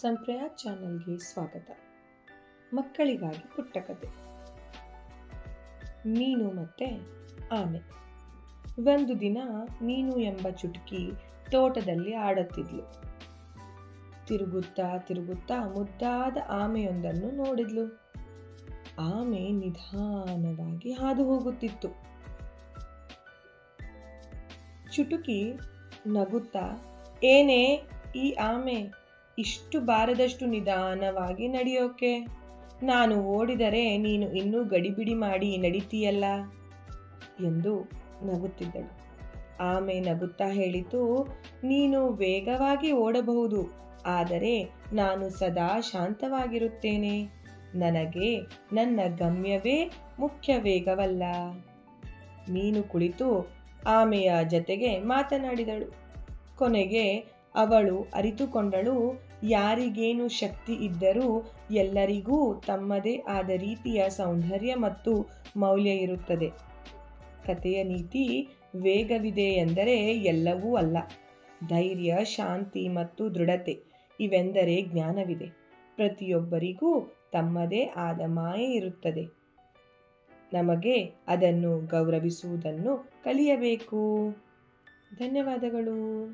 ಸಂಪ್ರಯಾ ಚಾನೆಲ್ಗೆ ಸ್ವಾಗತ. ಮಕ್ಕಳಿಗಾಗಿ ಪುಟ್ಟ ಕತೆ. ಮೀನು ಮತ್ತೆ ಆಮೆ ಒಂದು ದಿನ ಮೀನು ಎಂಬ ಚುಟುಕಿ ತೋಟದಲ್ಲಿ ಆಡುತ್ತಿದ್ಲು. ತಿರುಗುತ್ತಾ ತಿರುಗುತ್ತಾ ಮುದ್ದಾದ ಆಮೆಯೊಂದನ್ನು ನೋಡಿದ್ಲು. ಆಮೆ ನಿಧಾನವಾಗಿ ಹಾದು ಹೋಗುತ್ತಿತ್ತು. ಚುಟುಕಿ ನಗುತ್ತಾ, ಏನೇ ಈ ಆಮೆ ಇಷ್ಟು ಬಾರದಷ್ಟು ನಿಧಾನವಾಗಿ ನಡೆಯೋಕೆ? ನಾನು ಓಡಿದರೆ ನೀನು ಇನ್ನೂ ಗಡಿಬಿಡಿ ಮಾಡಿ ನಡೀತೀಯಲ್ಲ? ಎಂದು ನಗುತ್ತಿದ್ದಳು. ಆಮೆ ನಗುತ್ತಾ ಹೇಳಿತು, ನೀನು ವೇಗವಾಗಿ ಓಡಬಹುದು, ಆದರೆ ನಾನು ಸದಾ ಶಾಂತವಾಗಿರುತ್ತೇನೆ. ನನಗೆ ನನ್ನ ಗಮ್ಯವೇ ಮುಖ್ಯ ವೇಗವಲ್ಲ. ಮೀನು ಕುಳಿತು ಆಮೆಯ ಜತೆಗೆ ಮಾತನಾಡಿದಳು. ಕೊನೆಗೆ ಅವಳು ಅರಿತುಕೊಂಡಳು, ಯಾರಿಗೇನು ಶಕ್ತಿ ಇದ್ದರೂ ಎಲ್ಲರಿಗೂ ತಮ್ಮದೇ ಆದ ರೀತಿಯ ಸೌಂದರ್ಯ ಮತ್ತು ಮೌಲ್ಯ ಇರುತ್ತದೆ. ಕಥೆಯ ನೀತಿ ವೇಗವಿದೆ ಎಂದರೆ ಎಲ್ಲವೂ ಅಲ್ಲ. ಧೈರ್ಯ, ಶಾಂತಿ ಮತ್ತು ದೃಢತೆ ಇವೆಂದರೆ ಜ್ಞಾನವಿದೆ. ಪ್ರತಿಯೊಬ್ಬರಿಗೂ ತಮ್ಮದೇ ಆದ ಮಾಯೆ ಇರುತ್ತದೆ. ನಮಗೆ ಅದನ್ನು ಗೌರವಿಸುವುದನ್ನು ಕಲಿಯಬೇಕು. ಧನ್ಯವಾದಗಳು.